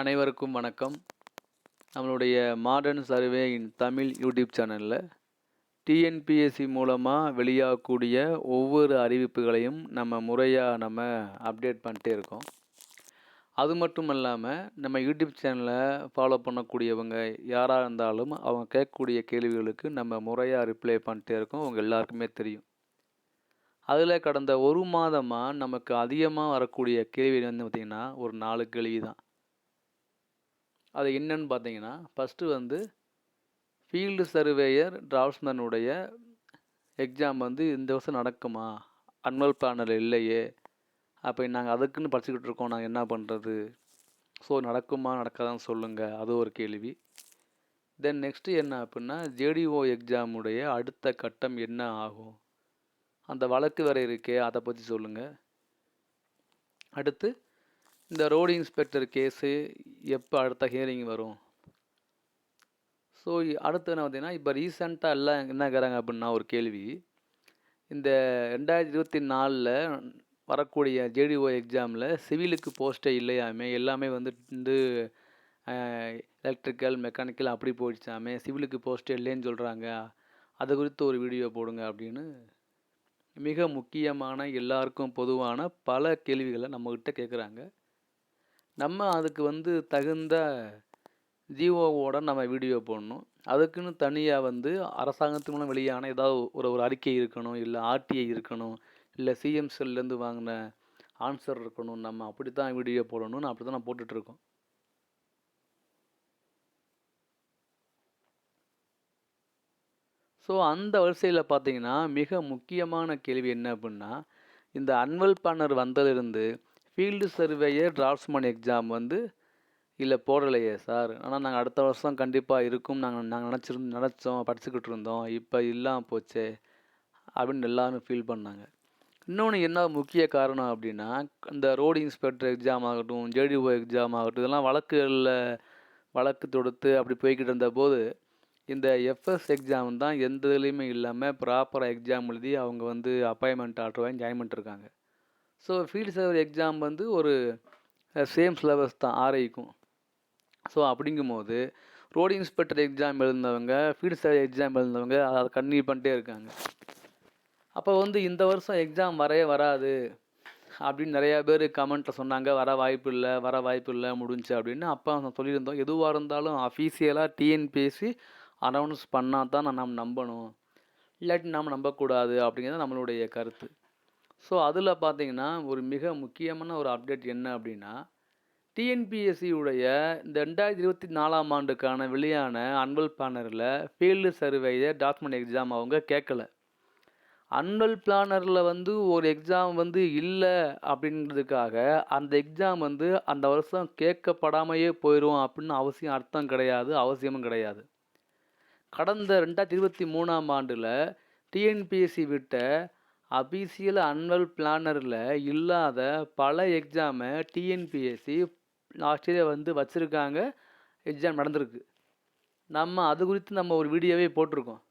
அனைவருக்கும் வணக்கம். நம்மளுடைய modern survey in Tamil YouTube சேனலில் டிஎன்பிஎஸ்சி மூலமாக வெளியாகக்கூடிய ஒவ்வொரு அறிவிப்புகளையும் நம்ம முறையாக நம்ம அப்டேட் பண்ணிட்டே இருக்கோம். அது மட்டும் இல்லாமல் நம்ம யூடியூப் சேனலை ஃபாலோ பண்ணக்கூடியவங்க யாராக இருந்தாலும் அவங்க கேட்கக்கூடிய கேள்விகளுக்கு நம்ம முறையாக ரிப்ளை பண்ணிட்டே இருக்கோம். அவங்க எல்லாருக்குமே தெரியும். அதில் கடந்த ஒரு மாதமாக நமக்கு அதிகமாக வரக்கூடிய கேள்வி வந்து பார்த்திங்கன்னா ஒரு நாலு கேள்வி தான் அது என்னன்னு பார்த்தீங்கன்னா ஃபஸ்ட்டு வந்து ஃபீல்டு சர்வேயர் டிராஃப்ட்ஸ்மேனுடைய எக்ஸாம் வந்து இந்த வருஷம் நடக்குமா? அனுவல் பேனல் இல்லையே. அப்போ நாங்கள் அதுக்குன்னு படிச்சுக்கிட்டு இருக்கோம். நாங்கள் என்ன பண்ணுறது ஸோ நடக்குமா நடக்காதான்னு சொல்லுங்கள் அது ஒரு கேள்வி. தென் நெக்ஸ்ட்டு என்ன அப்படின்னா ஜேடிஓ எக்ஸாமுடைய அடுத்த கட்டம் என்ன ஆகும்? அந்த வழக்கு வேறு இருக்கே அதை பற்றி சொல்லுங்கள் அடுத்து இந்த ரோடு இன்ஸ்பெக்டர் கேஸு எப்போ அடுத்த ஹியரிங் வரும்? ஸோ அடுத்து என்ன பார்த்தீங்கன்னா இப்போ ரீசெண்டாக எல்லாம் என்ன கேட்குறாங்க அப்படின்னா ஒரு கேள்வி. இந்த ரெண்டாயிரத்தி இருபத்தி நாலில் வரக்கூடிய ஜேடிஓ எக்ஸாமில் சிவிலுக்கு போஸ்ட்டே இல்லையாமே எல்லாமே வந்துட்டு எலக்ட்ரிக்கல் மெக்கானிக்கல் அப்படி போயிடுச்சாமே சிவிலுக்கு போஸ்ட்டே இல்லைன்னு சொல்கிறாங்க அது குறித்து ஒரு வீடியோ போடுங்க அப்படின்னு மிக முக்கியமான எல்லாருக்கும் பொதுவான பல கேள்விகளை நம்மக்கிட்ட கேட்குறாங்க நம்ம அதுக்கு வந்து தகுந்த ஜிஓவோட நம்ம வீடியோ போடணும். அதுக்குன்னு தனியாக வந்து அரசாங்கத்து மூலம் வெளியான ஏதாவது ஒரு ஒரு அறிக்கை இருக்கணும் இல்லை ஆர்டிஐ இருக்கணும் இல்லை சிஎம் செல்லேருந்து வாங்கின ஆன்சர் இருக்கணும். நம்ம அப்படி தான் வீடியோ போடணும்னு அப்படி தான் நான் போட்டுட்ருக்கோம். ஸோ அந்த வரிசையில் பார்த்தீங்கன்னா மிக முக்கியமான கேள்வி என்ன அப்படின்னா இந்த அன்வல் பேனர் வந்ததிலிருந்து ஃபீல்டு சர்வேயர் டிராஃப்ட்ஸ்மேன் எக்ஸாம் வந்து இல்லை போடலையே சார். ஆனால் நாங்கள் அடுத்த வருஷம் கண்டிப்பாக இருக்கும். நாங்கள் நாங்கள் நினச்சிரு நினச்சோம் படிச்சுக்கிட்டு இருந்தோம். இப்போ இல்லாமல் போச்சே அப்படின்னு எல்லாரும் ஃபீல் பண்ணாங்க. இன்னொன்று என்ன முக்கிய காரணம் அப்படின்னா இந்த ரோடு இன்ஸ்பெக்டர் எக்ஸாம் ஆகட்டும் ஜேடிஓ எக்ஸாம் ஆகட்டும் இதெல்லாம் வழக்குகளில் வழக்கு தொடுத்து அப்படி போய்கிட்டு இருந்தபோது இந்த எஃப்எஸ் எக்ஸாம் தான் எந்த இதுலேயுமே இல்லாமல் ப்ராப்பராக எக்ஸாம் எழுதி அவங்க வந்து அப்பாயின்மெண்ட் ஆர்டர் வாங்கி ஜாயின் பண்ணிட்டுருக்காங்க ஸோ ஃபீல்டு சர்வர் எக்ஸாம் வந்து ஒரு சேம் சிலபஸ் தான் ஆர்ஐக்கும் ஸோ அப்படிங்கும்போது ரோடு இன்ஸ்பெக்டர் எக்ஸாம் எழுந்தவங்க ஃபீல்டு சர்வர் எக்ஸாம் எழுந்தவங்க அதை கன்டினியூ பண்ணிட்டே இருக்காங்க. அப்போ வந்து இந்த வருஷம் எக்ஸாம் வரவே வராது அப்படின்னு நிறையா பேர் கமெண்ட்டில் சொன்னாங்க வர வாய்ப்பு இல்லை வர வாய்ப்பு இல்லை முடிஞ்சு அப்படின்னு. அப்போ சொல்லியிருந்தோம் எதுவாக இருந்தாலும் அஃபீஷியலாக டிஎன்பிஎஸ்சி அனௌன்ஸ் பண்ணால் தான் நான் நம்ம நம்பணும். இல்லாட்டி நாம் நம்பக்கூடாது அப்படிங்கிறது நம்மளுடைய கருத்து. ஸோ அதில் பார்த்தீங்கன்னா ஒரு மிக முக்கியமான ஒரு அப்டேட் என்ன அப்படின்னா டிஎன்பிஎஸ்சியுடைய இந்த ரெண்டாயிரத்தி இருபத்தி நாலாம் ஆண்டுக்கான வெளியான அன்வல் பிளானரில் ஃபீல்டு சர்வேயர் டாக்குமெண்ட் எக்ஸாம் அவங்க கேட்கல அன்வல் பிளானரில் வந்து ஒரு எக்ஸாம் வந்து இல்லை அப்படின்றதுக்காக அந்த எக்ஸாம் வந்து அந்த வருஷம் கேட்கப்படாமையே போயிடும் அப்படின்னு அவசியம் அர்த்தம் கிடையாது அவசியமும் கிடையாது. கடந்த ரெண்டாயிரத்தி இருபத்தி மூணாம் ஆண்டில் டிஎன்பிஎஸ்சி விட்ட அபிஷியல் அன்வல் பிளானரில் இல்லாத பல எக்ஸாமை டிஎன்பிஎஸ்சி ஆஸ்திரேலியா வந்து வச்சுருக்காங்க. எக்ஸாம் நடந்திருக்கு. நம்ம அது குறித்து நம்ம ஒரு வீடியோவே போட்டிருக்கோம்.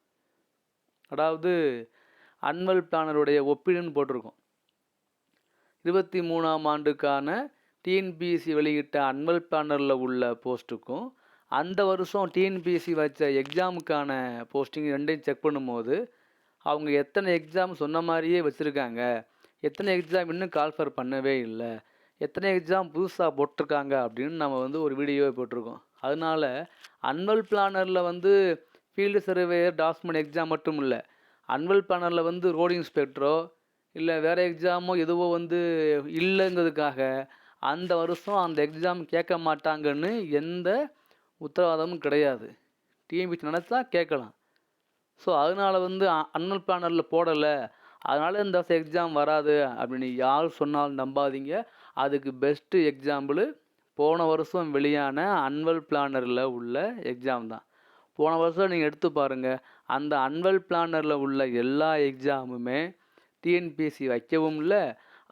அதாவது அன்வல் பிளானருடைய ஒப்பீடுன்னு போட்டிருக்கோம். இருபத்தி மூணாம் ஆண்டுக்கான டிஎன்பிஎஸ்சி வெளியிட்ட அன்வல் பிளானரில் உள்ள போஸ்ட்டுக்கும் அந்த வருஷம் டிஎன்பிஎஸ்சி வச்ச எக்ஸாமுக்கான போஸ்டிங் ரெண்டையும் செக் பண்ணும்போது அவங்க எத்தனை எக்ஸாம் சொன்ன மாதிரியே வச்சுருக்காங்க. எத்தனை எக்ஸாம் இன்னும் கால்ஃபர் பண்ணவே இல்லை. எத்தனை எக்ஸாம் புதுசாக போட்டிருக்காங்க அப்படின்னு நம்ம வந்து ஒரு வீடியோவை போட்டிருக்கோம். அதனால அன்வல் பிளானரில் வந்து ஃபீல்டு சர்வேயர் டாஸ்மெண்ட் எக்ஸாம் மட்டும் இல்லை. அன்வல் பிளானரில் வந்து ரோடு இன்ஸ்பெக்டரோ இல்லை வேறு எக்ஸாமோ எதுவோ வந்து இல்லைங்கிறதுக்காக அந்த வருஷம் அந்த எக்ஸாம் கேட்க மாட்டாங்கன்னு எந்த உத்தரவாதமும் கிடையாது. டிஎம்பிசி நினச்சா கேட்கலாம். ஸோ அதனால் வந்து அன்னல் பிளானரில் போடலை. அதனால் இந்த வருஷம் எக்ஸாம் வராது அப்படின்னு யார் சொன்னாலும் நம்பாதீங்க. அதுக்கு பெஸ்ட்டு எக்ஸாம்பிள் போன வருஷம் வெளியான அன்வல் பிளானரில் உள்ள எக்ஸாம் தான். போன வருஷம் நீங்கள் எடுத்து பாருங்கள் அந்த அன்வல் பிளானரில் உள்ள எல்லா எக்ஸாமுமே டிஎன்பிஎஸ்சி வைக்கவும் இல்லை.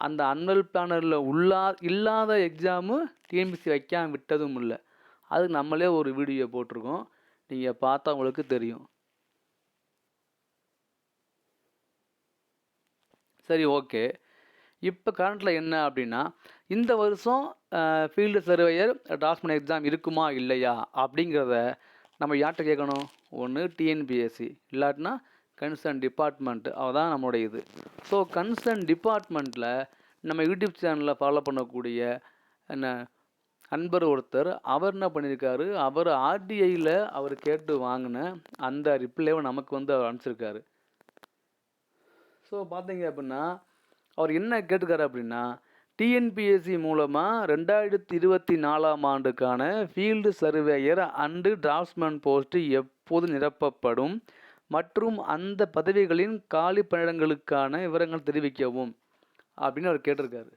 அந்த அன்வல் பிளானரில் உள்ளா இல்லாத எக்ஸாமு டிஎன்பிஎஸ்சி வைக்காம விட்டதும் இல்லை. அதுக்கு நம்மளே ஒரு வீடியோ போட்டிருக்கோம். நீங்கள் பார்த்தா உங்களுக்கு தெரியும். சரி ஓகே. இப்போ கரண்ட்டில் என்ன அப்படின்னா இந்த வருஷம் ஃபீல்டு சர்வேயர் டாஸ்மன் எக்ஸாம் இருக்குமா இல்லையா அப்படிங்கிறத நம்ம யார்கிட்ட கேட்கணும்? ஒன்று டிஎன்பிஎஸ்சி இல்லாட்டினா கன்சர்ன் டிபார்ட்மெண்ட். அவதான் நம்மளுடைய இது. ஸோ கன்சர்ன் டிபார்ட்மெண்ட்டில் நம்ம யூடியூப் சேனலில் ஃபாலோ பண்ணக்கூடிய என்ன அன்பர் ஒருத்தர் அவர் என்ன பண்ணியிருக்காரு? அவர் ஆர்டிஐயில் அவர் கேட்டு வாங்கின அந்த ரிப்ளைவை நமக்கு வந்து அவர் அனுப்பிச்சிருக்காரு. ஸோ பார்த்தீங்க அப்படின்னா அவர் என்ன கேட்டுக்காரு அப்படின்னா டிஎன்பிஎஸ்சி மூலமாக ரெண்டாயிரத்தி இருபத்தி நாலாம் ஆண்டுக்கான field surveyor and draftsman post எப்போது நிரப்பப்படும் மற்றும் அந்த பதவிகளின் காலி பணியிடங்களுக்கான விவரங்கள் தெரிவிக்கவும் அப்படின்னு அவர் கேட்டிருக்காரு.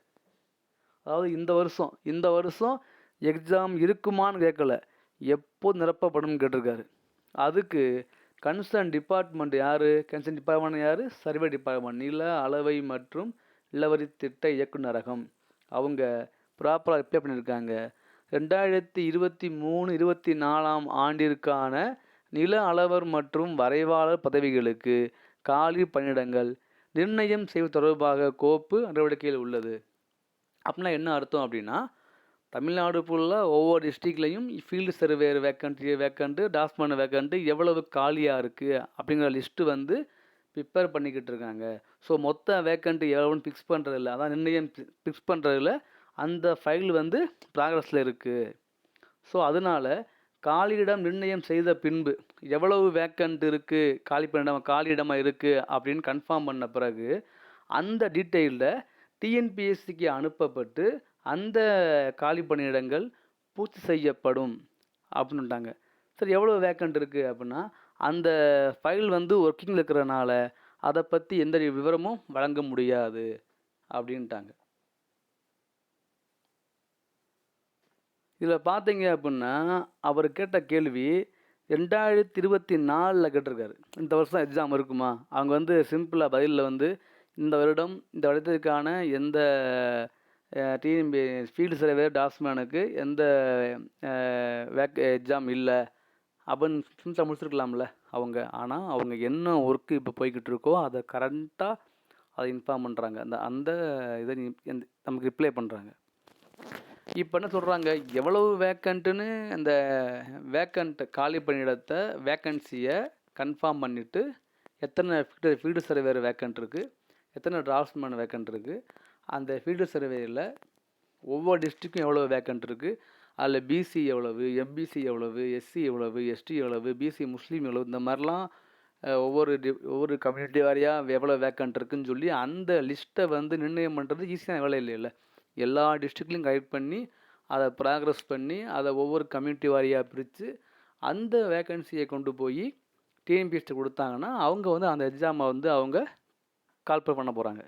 அதாவது இந்த வருஷம் இந்த வருஷம் எக்ஸாம் இருக்குமான்னு கேட்கல. எப்போது நிரப்பப்படும் கேட்டிருக்காரு. அதுக்கு கன்சர்ன் டிபார்ட்மெண்ட் யார்? கன்சர்ன் டிபார்ட்மெண்ட் யார்? Survey department. நில அளவை மற்றும் நிலவரி திட்ட இயக்குநரகம். அவங்க ப்ராப்பராக ரிப்ளை பண்ணியிருக்காங்க ரெண்டாயிரத்தி இருபத்தி மூணு இருபத்தி நாலாம் ஆண்டிற்கான நில அளவர் மற்றும் வரைவாளர் பதவிகளுக்கு காலி பணியிடங்கள். நிர்ணயம் செய்வது தொடர்பாக கோப்பு நடவடிக்கையில் உள்ளது. அப்படின்னா என்ன அர்த்தம் அப்படின்னா தமிழ்நாடு ஃபுல்லாக ஒவ்வொரு டிஸ்ட்ரிக்ட்லேயும் field surveyor vacant vacant draftsman vacant எவ்வளவு காலியாக இருக்குது அப்படிங்கிற லிஸ்ட்டு வந்து ப்ரிப்பேர் பண்ணிக்கிட்டு இருக்காங்க. ஸோ மொத்த வேக்கண்ட்டு எவ்வளோன்னு ஃபிக்ஸ் பண்ணுறதில்ல அதான் நிர்ணயம் ஃபிக்ஸ் பண்ணுறதில்ல அந்த ஃபைல் வந்து ப்ராக்ரஸில் இருக்குது ஸோ அதனால் காலியிடம் நிர்ணயம் செய்த பின்பு எவ்வளவு வேக்கண்ட் இருக்குது காலி பணியிடம் காலியிடமாக இருக்குது அப்படின்னு கன்ஃபார்ம் பண்ண பிறகு அந்த டீட்டெயிலில் டிஎன்பிஎஸ்சிக்கு அனுப்பப்பட்டு அந்த காலி பணியிடங்கள் பூர்த்தி செய்யப்படும் அப்படின்ட்டாங்க சரி எவ்வளோ வேக்கண்ட் இருக்குது அப்படின்னா அந்த ஃபைல் வந்து ஒர்க்கிங்கில் இருக்கிறனால அதை பற்றி எந்த விவரமும் வழங்க முடியாது அப்படின்ட்டாங்க. இதில் பார்த்தீங்க அப்படின்னா அவர் கேட்ட கேள்வி ரெண்டாயிரத்தி இருபத்தி நாலில் கேட்டிருக்காரு. இந்த வருஷம் எக்ஸாம் இருக்குமா? அவங்க வந்து சிம்பிளாக பதிலில் வந்து இந்த வருடம் இந்த வருடத்திற்கான எந்த டிஎன்பி ஃபீல்டு சர்வே டாஸ்மேனுக்கு எந்த வேக் எக்ஸாம் இல்லை. அப்படின்னு சிம்பிளாக முடிச்சிருக்கலாம்ல அவங்க. ஆனால் அவங்க என்ன ஒர்க்கு இப்போ போய்கிட்டு இருக்கோ அதை கரண்ட்டாக அதை இன்ஃபார்ம் பண்ணுறாங்க அந்த அந்த இதை நீ- நமக்கு ரிப்ளை பண்ணுறாங்க இப்போ என்ன சொல்கிறாங்க எவ்வளவு வேக்கண்ட்டுன்னு அந்த வேக்கண்ட் காலி பணியிடத்தை வேக்கன்சியை கன்ஃபார்ம் பண்ணிவிட்டு எத்தனை ஃபீல்டு ஃபீல்டு சர்வேயர் வேக்கண்ட் இருக்குது எத்தனை டிராஃப்ட்மேன் வேக்கண்ட் இருக்குது அந்த ஃபீல்டு சர்வேயில் ஒவ்வொரு டிஸ்ட்ரிக்கும் எவ்வளோ வேக்கண்ட் இருக்குது அதில் பிசி எவ்வளவு எம்பிசி எவ்வளவு எஸ்சி எவ்வளவு எஸ்டி எவ்வளவு பிசி முஸ்லீம் எவ்வளவு இந்த மாதிரிலாம் ஒவ்வொரு டி ஒவ்வொரு கம்யூனிட்டி வாரியாக எவ்வளோ வேக்கண்ட் இருக்குன்னு சொல்லி அந்த லிஸ்ட்டை வந்து நிர்ணயம் பண்ணுறது ஈஸியான வேலை இல்லை. எல்லா டிஸ்ட்ரிக்ட்லையும் கலெக்ட் பண்ணி அதை ப்ராக்ரஸ் பண்ணி அதை ஒவ்வொரு கம்யூனிட்டி வாரியாக பிரித்து அந்த வேக்கன்சியை கொண்டு போய் டிஎன்பிஎஸ்டி கொடுத்தாங்கன்னா அவங்க வந்து அந்த எக்ஸாமை வந்து அவங்க கால்பர் பண்ண போகிறாங்க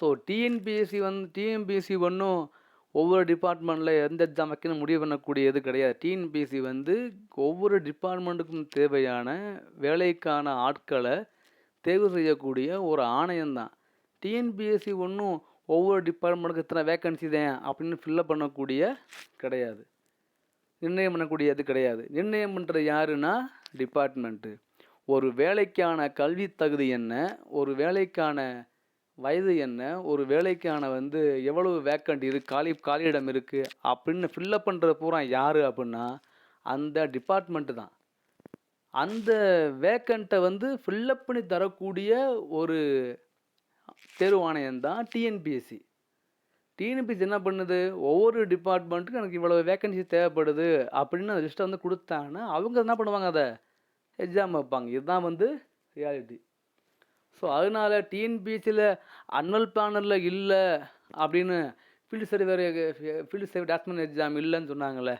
ஸோ டிஎன்பிஎஸ்சி வந்து டிஎன்பிஎஸ்சி ஒன்றும் ஒவ்வொரு டிபார்ட்மெண்ட்டில் எந்த எக்ஸாம் வைக்கணும் முடிவு பண்ணக்கூடியது கிடையாது. டிஎன்பிஎஸ்சி வந்து ஒவ்வொரு டிபார்ட்மெண்ட்டுக்கும் தேவையான வேலைக்கான ஆட்களை தேர்வு செய்யக்கூடிய ஒரு ஆணையம்தான் டிஎன்பிஎஸ்சி ஒன்றும் ஒவ்வொரு டிபார்ட்மெண்ட்டுக்கு இத்தனை வேக்கன்சி தான் அப்படின்னு ஃபில்லப் பண்ணக்கூடிய கிடையாது. நிர்ணயம் பண்ணக்கூடியது கிடையாது. நிர்ணயம் பண்ணுறது யாருன்னா டிபார்ட்மெண்ட்டு ஒரு வேலைக்கான கல்வி தகுதி என்ன? ஒரு வேலைக்கான வயது என்ன ஒரு வேலைக்கான வந்து எவ்வளவு வேக்கண்ட் இருக்கு காலி காலியிடம் இருக்குது அப்படின்னு ஃபில்லப் பண்ணுறது பூரா யார் அப்படின்னா அந்த டிபார்ட்மெண்ட்டு தான். அந்த வேக்கண்ட்டை வந்து ஃபில்லப் பண்ணி தரக்கூடிய ஒரு தேர்வாணையம் தான் டிஎன்பிஎஸ்சி டிஎன்பிஎஸ்சி என்ன பண்ணுது? ஒவ்வொரு டிபார்ட்மெண்ட்டுக்கும் எனக்கு இவ்வளோ வேக்கன்சி தேவைப்படுது அப்படின்னு அந்த லிஸ்ட்டை வந்து கொடுத்தாங்கன்னா அவங்க என்ன பண்ணுவாங்க அதை? எக்ஸாம் வைப்பாங்க. இதுதான் வந்து ரியாலிட்டி ஸோ அதனால டிஎன்பிஎஸ்சியில் அனுவல் பேனலில் இல்லை அப்படின்னு ஃபீல்டு சர்வேர் ஃபீல்டு சர்வே டாஸ்மெண்ட் எக்ஸாம் இல்லைன்னு சொன்னாங்களே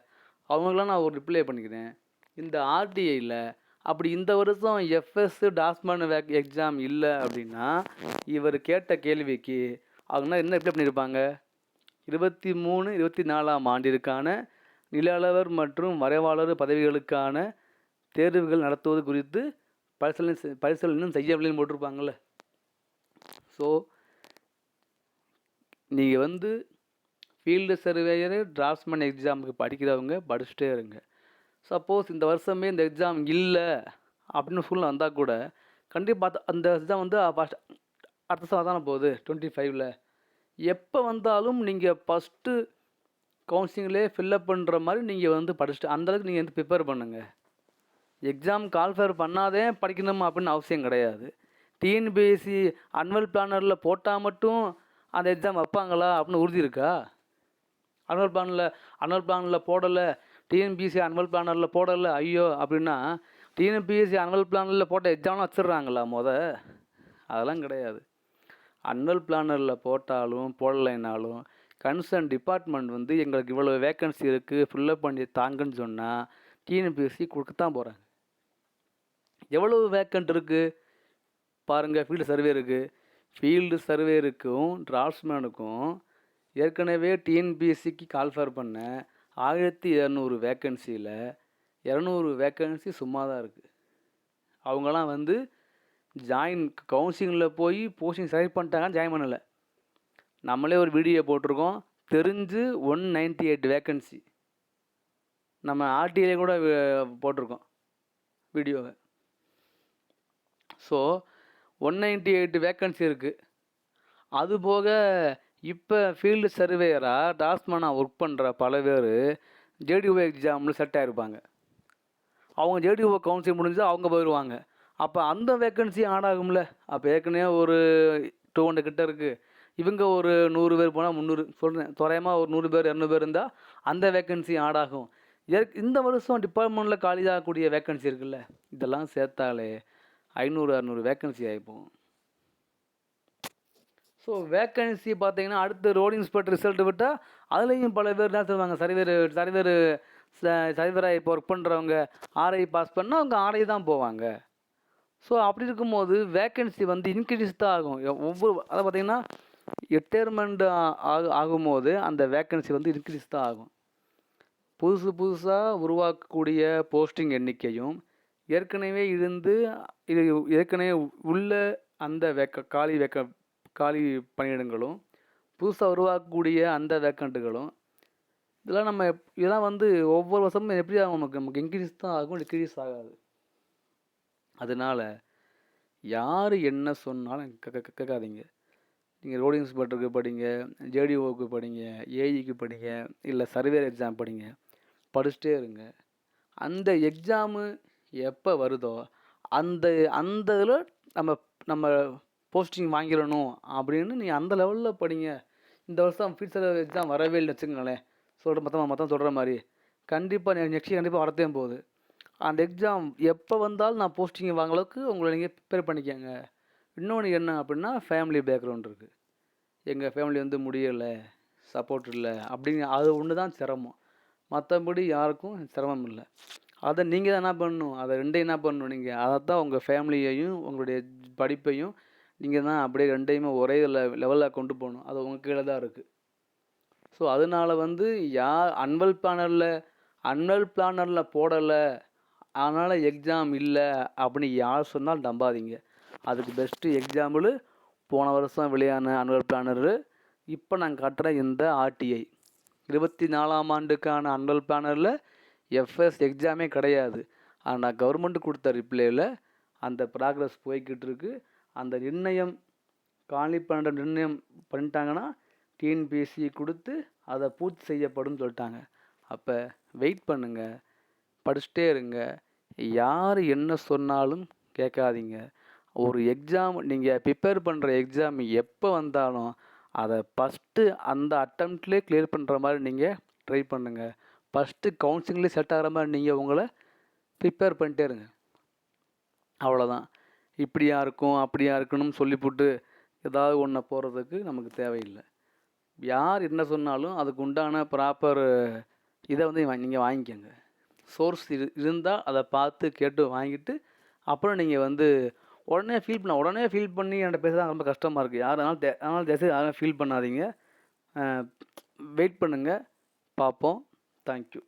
அவங்களாம் நான் ஒரு ரிப்ளை பண்ணிக்கிறேன். இந்த ஆர்டிஐயில் அப்படி இந்த வருஷம் எஃப்எஸ் டாஸ்மான் வேக் எக்ஸாம் இல்லை அப்படின்னா இவர் கேட்ட கேள்விக்கு அவங்கன்னா என்ன ரிப்ளை பண்ணியிருப்பாங்க இருபத்தி மூணு இருபத்தி நாலாம் ஆண்டிற்கான நில அளவர் மற்றும் மறைவாளர் பதவிகளுக்கான தேர்வுகள் நடத்துவது குறித்து பரிசீலனை செ- இன்னும் செய்யவில்லைன்னு போட்டிருப்பாங்கள்ல ஸோ நீங்கள் வந்து ஃபீல்டு சர்வேயரு டிராஃப்ட்மேன் எக்ஸாமுக்கு படிக்கிறவங்க படிச்சுட்டே இருங்க. சப்போஸ் இந்த வருஷமே இந்த எக்ஸாம் இல்லை அப்படின்னு சூழ்நிலை வந்தால் கூட கண்டிப்பாக அந்த எக்ஸாம் வந்து அடுத்த சார் தானே போகுது டுவெண்ட்டி ஃபைவ்ல எப்போ வந்தாலும் நீங்கள் ஃபஸ்ட்டு கவுன்சிலிங்லேயே ஃபில்லப் பண்ணுற மாதிரி நீங்கள் வந்து படிச்சுட்டு அந்தளவுக்கு நீங்கள் வந்து ப்ரிப்பேர் பண்ணுங்கள் எக்ஸாம் கால்ஃபேர் பண்ணாதே படிக்கணும் அப்படின்னு அவசியம் கிடையாது. டிஎன்பிஎஸ்சி அனுவல் பிளானரில் போட்டால் மட்டும் அந்த எக்ஸாம் வைப்பாங்களா அப்படின்னு உறுதி இருக்கா? அனுவல் பிளானில் அனுவல் பிளானில் போடலை டிஎன்பிஎஸ்சி அனுவல் பிளானரில் போடலை ஐயோ அப்படின்னா டிஎன்பிஎஸ்சி அனுவல் பிளானரில் போட்ட எக்ஸாம்லாம் வச்சிடுறாங்களா முத? அதெல்லாம் கிடையாது. அனுவல் பிளானரில் போட்டாலும் போடலைனாலும் கன்சர்ன் டிபார்ட்மெண்ட் வந்து எங்களுக்கு இவ்வளோ வேக்கன்சி இருக்குது ஃபில்லப் பண்ணி தாங்கன்னு சொன்னால் டிஎன்பிஎஸ்சி கொடுக்கத்தான் போகிறாங்க எவ்வளவு வேக்கண்ட் இருக்குது பாருங்கள் ஃபீல்டு சர்வே இருக்குது ஃபீல்டு சர்வேருக்கும் டிராஃப்ட்ஸ்மேனுக்கும் ஏற்கனவே டிஎன்பிஎஸ்சிக்கு கால்ஃபேர் பண்ண ஆயிரத்தி இரநூறு வேக்கன்சியில் இரநூறு வேக்கன்சி சும்மா தான் இருக்குது அவங்களாம் வந்து ஜாயின் கவுன்சிலிங்கில் போய் போஸ்டிங் செலக்ட் பண்ணிட்டாங்க ஜாயின் பண்ணலை. நம்மளே ஒரு வீடியோ போட்டிருக்கோம். தெரிஞ்சு ஒன் நைன்ட்டி எயிட் வேக்கன்சி நம்ம ஆர்டிஐலே கூட போட்டிருக்கோம். வீடியோவை so one ninety eight vacancy இருக்குது அது போக இப்போ ஃபீல்டு சர்வேயராக டாஸ்மானாக ஒர்க் பண்ணுற பல பேர் ஜேடிஓ எக்ஸாமில் செட் ஆகிருப்பாங்க அவங்க ஜேடிஓ கவுன்சில் முடிஞ்சு அவங்க போயிடுவாங்க அப்போ அந்த வேக்கன்சி ஆட் ஆகும்ல அப்போ ஏற்கனவே ஒரு டூ ஹண்ட்ரட் கிட்ட இருக்குது இவங்க ஒரு நூறு பேர் போனால் முந்நூறு சொல்கிறேன் தோராயமாக ஒரு நூறு பேர் இரநூறு பேர் இருந்தால் அந்த வேக்கன்சி ஆட் ஆகும் இந்த வருஷம் டிபார்ட்மெண்ட்டில் காலியாகக்கூடிய வேக்கன்சி இருக்குல்ல? இதெல்லாம் சேர்த்தாலே ஐநூறு அறநூறு வேக்கன்சி ஆகிப்போம் ஸோ வேக்கன்சி பார்த்தீங்கன்னா அடுத்து ரோடு இன்ஸ்பெக்டர் ரிசல்ட் விட்டால் அதுலேயும் பல பேர் என்ன சொல்லுவாங்க சர்வேர் சர்வேர் சர்வராக இப்போ ஒர்க் பண்ணுறவங்க ஆர்ஐ பாஸ் பண்ணால் அவங்க ஆர்ஐ தான் போவாங்க. ஸோ அப்படி இருக்கும்போது வேக்கன்சி வந்து இன்க்ரீஸ் தான் ஆகும். ஒவ்வொரு அதை பார்த்தீங்கன்னா ரிட்டையர்மெண்ட் ஆகு ஆகும்போது அந்த வேக்கன்சி வந்து இன்க்ரீஸ் தான் ஆகும். புதுசு புதுசாக உருவாக்கக்கூடிய போஸ்டிங் எண்ணிக்கையும் ஏற்கனவே இருந்து இது ஏற்கனவே உள்ள அந்த வேக்க காலி வேக்க காலி பணியிடங்களும் புதுசாக உருவாக்கக்கூடிய அந்த வேக்கண்ட்டுகளும் இதெல்லாம் நம்ம இதெல்லாம் வந்து ஒவ்வொரு வருஷமும் எப்படி ஆகும்? நமக்கு நமக்கு இன்க்ரீஸ் தான் ஆகும் டிக்ரீஸ் ஆகாது. அதனால யார் என்ன சொன்னாலும் கேட்காதீங்க. நீங்கள் ரோடு இன்ஸ்பெக்டருக்கு படிங்க ஜேடிஓக்கு படிங்க ஏஇக்கு படிங்க இல்லை சர்வேர் எக்ஸாம் படிங்க படிச்சுட்டே இருங்க. அந்த எக்ஸாமு எப்போ வருதோ அந்த அந்த இதில் நம்ம நம்ம போஸ்டிங் வாங்கிடணும் அப்படின்னு நீங்கள் அந்த லெவலில் படிங்க. இந்த வருஷம் ஃபியூச்சர் எக்ஸாம் வரவே இல்லை வச்சுக்கோங்களேன். சொல்கிற மொத்தமாக மொத்தம் சொல்கிற மாதிரி. கண்டிப்பாக நெக்ஸ்ட் கண்டிப்பாக வரத்தையும் போகுது. அந்த எக்ஸாம் எப்போ வந்தாலும் நான் போஸ்டிங் வாங்க அளவுக்கு உங்களை நீங்கள் ப்ரிப்பேர் பண்ணிக்கோங்க. இன்னொன்று என்ன அப்படின்னா ஃபேமிலி பேக்ரவுண்ட் இருக்குது எங்கள் ஃபேமிலி வந்து முடியலை சப்போர்ட் இல்லை அப்படிங்க அது ஒன்று தான் சிரமம். மற்றபடி யாருக்கும் சிரமம் இல்லை. அதை நீங்கள் தான் என்ன பண்ணணும்? அதை ரெண்டையும் என்ன பண்ணணும் நீங்கள் அதை தான் உங்கள் ஃபேமிலியையும் உங்களுடைய படிப்பையும் நீங்கள் தான் அப்படியே ரெண்டையுமே ஒரே லெவலில் கொண்டு போகணும். அது உங்கள் கீழே தான் இருக்குது ஸோ அதனால வந்து யார் அன்வல் பிளானரில் அன்வல் பிளானரில் போடலை அதனால் எக்ஸாம் இல்லை அப்படின்னு யார் சொன்னாலும் நம்பாதீங்க. அதுக்கு பெஸ்ட்டு எக்ஸாம்பிள் போன வருஷம் வெளியான அன்வல் பிளானரு இப்போ நான் கட்டுற இந்த ஆர்டிஐ இருபத்தி நாலாம் ஆண்டுக்கான அன்வல் பிளானரில் எஃப்எஸ் எக்ஸாமே கிடையாது. ஆனால் கவர்மெண்ட் கொடுத்த ரிப்ளேயில் அந்த ப்ராக்ரஸ் போய்கிட்டு இருக்கு அந்த நிர்ணயம் காலி பண்ணுற நிர்ணயம் பண்ணிட்டாங்கன்னா டிஎன்பிஎஸ்சி கொடுத்து அதை பூர்த்தி செய்யப்படும் சொல்லிட்டாங்க. அப்போ வெயிட் பண்ணுங்க படிச்சுட்டே இருங்க. யார் என்ன சொன்னாலும் கேட்காதீங்க. ஒரு எக்ஸாம் நீங்கள் ப்ரிப்பேர் பண்ணுற எக்ஸாம் எப்போ வந்தாலும் அதை ஃபஸ்ட்டு அந்த அட்டம்ப்ட்லேயே கிளியர் பண்ணுற மாதிரி நீங்கள் ட்ரை பண்ணுங்கள் ஃபஸ்ட்டு கவுன்சிலிங்லேயே செட் ஆகிற மாதிரி நீங்கள் உங்களை ப்ரிப்பேர் பண்ணிட்டே இருங்க. அவ்வளோதான் இப்படியா இருக்கும் அப்படியா இருக்கணும்னு சொல்லிப்புட்டு ஏதாவது ஒன்றை போகிறதுக்கு நமக்கு தேவையில்லை. யார் என்ன சொன்னாலும் அதுக்கு உண்டான ப்ராப்பர் இதை வந்து நீங்கள் வாங்கிக்கோங்க. சோர்ஸ் இரு இருந்தால் அதை பார்த்து கேட்டு வாங்கிட்டு அப்புறம் நீங்கள் வந்து உடனே ஃபீல் பண்ண உடனே ஃபீல் பண்ணி என்கிட்ட பேசுறது ரொம்ப கஷ்டமாக இருக்குது யார் அதனால் தே அதனால் தயவுசெய்து யாரும் ஃபீல் பண்ணாதீங்க. வெயிட் பண்ணுங்கள் பார்ப்போம். Thank you